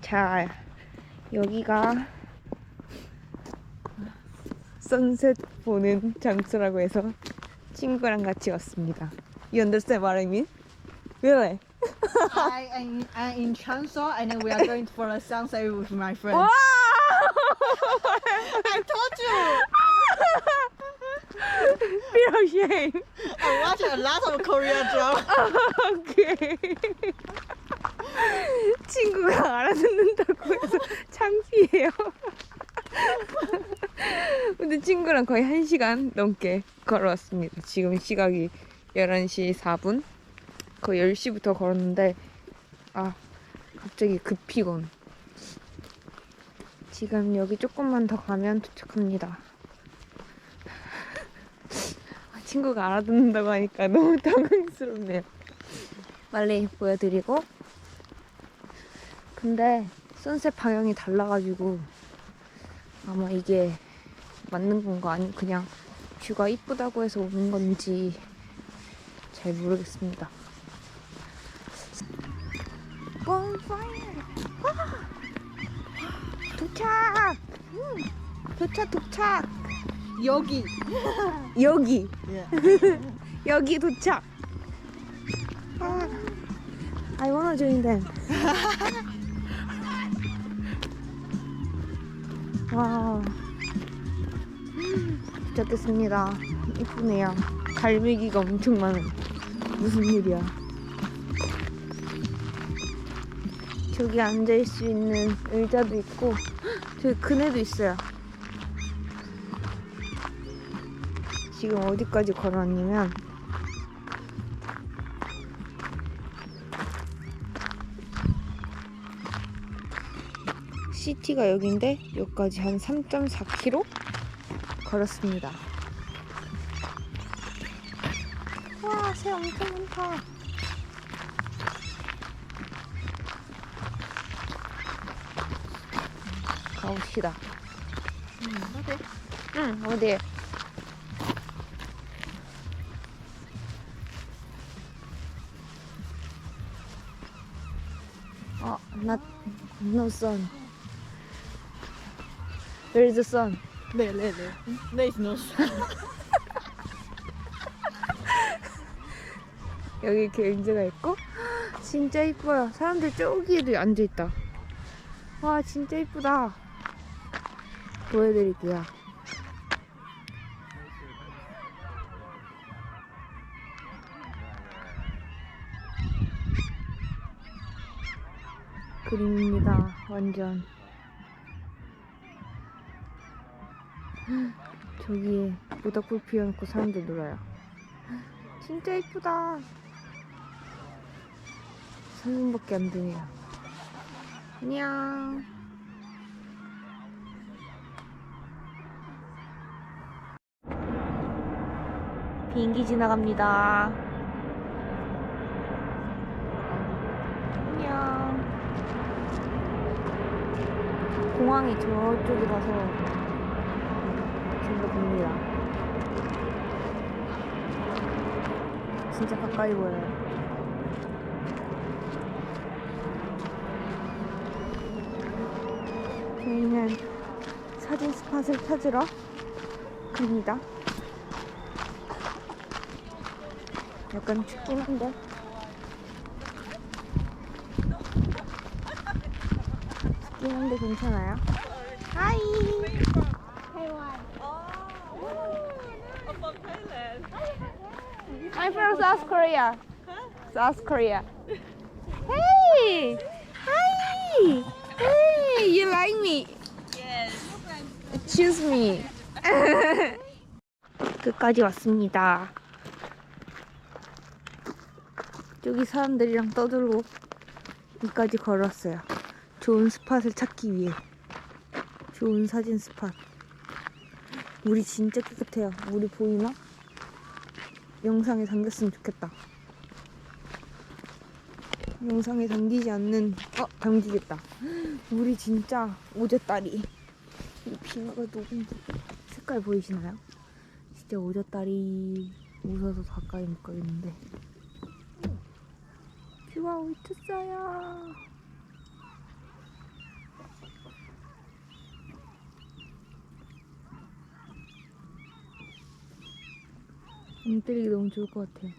자, 여기가 선셋 보는 장소라고 해서 친구랑 같이 왔습니다. You understand what I mean? Really? I am I'm in Changsha and we are going for a sunset with my friend. 와! I told you. Feel shame. I watch a lot of Korean drama. 오케이. 친구가 알아듣는다고 해서 창피해요. 근데 친구랑 거의 1시간 넘게 걸어왔습니다. 지금 시각이 11시 4분? 거의 10시부터 걸었는데, 아, 갑자기 급피곤. 지금 여기 조금만 더 가면 도착합니다. 아, 친구가 알아듣는다고 하니까 너무 당황스럽네요. 빨리 보여드리고. 근데 선셋 방향이 달라가지고 아마 이게 맞는 건가 아니 그냥 뷰가 이쁘다고 해서 오는 건지 잘 모르겠습니다. 도착! 음, 도착 도착! 여기 Yeah. 여기 도착. 아, I wanna them. 와, 도착했습니다. 이쁘네요. 갈매기가 엄청 많은. 무슨 일이야? 저기 앉을 수 있는 의자도 있고, 저기 그네도 있어요. 지금 어디까지 걸어왔냐면 시티가 여기인데 여기까지 한 3.4km 걸었습니다. 와, 새 엄청 많다. 가봅시다. 응, 어디? 어, not, no. Where is the sun? 네, 네, 네. There is no sun. 여기 이렇게 의자가 있고 진짜 이뻐요. 사람들 저기에도 앉아 있다. 와 진짜 이쁘다. 보여드릴게요. 그림입니다. 완전. 저기에 모닥불 피워놓고 사람들 놀아요. 진짜 이쁘다. 사진밖에 안 되네요. 안녕. 비행기 지나갑니다. 안녕. 공항이 저쪽이라서 진짜 봅니다. 진짜 가까이 보여요. 저희는 사진 스팟을 찾으러 갑니다. 약간 춥긴 한데. 춥긴 한데 괜찮아요. 하이. I'm from South Korea. South Korea. Hey! Hi! Hey! You like me? Yes. Choose me. 끝까지 왔습니다. 여기 사람들이랑 떠들고 여기까지 걸었어요. 좋은 스팟을 찾기 위해. 좋은 사진 스팟. 물이 진짜 깨끗해요. 물이 보이나? 영상에 담겼으면 좋겠다. 영상에 담기지 않는 어 담기겠다. 물이 진짜 오젓다리. 이 빙하가 녹은 색깔 보이시나요? 진짜 오젓다리 웃어서 가까이 못 가겠는데. 뷰가 미쳤어요. 안 때리기 너무 좋을 것 같아요.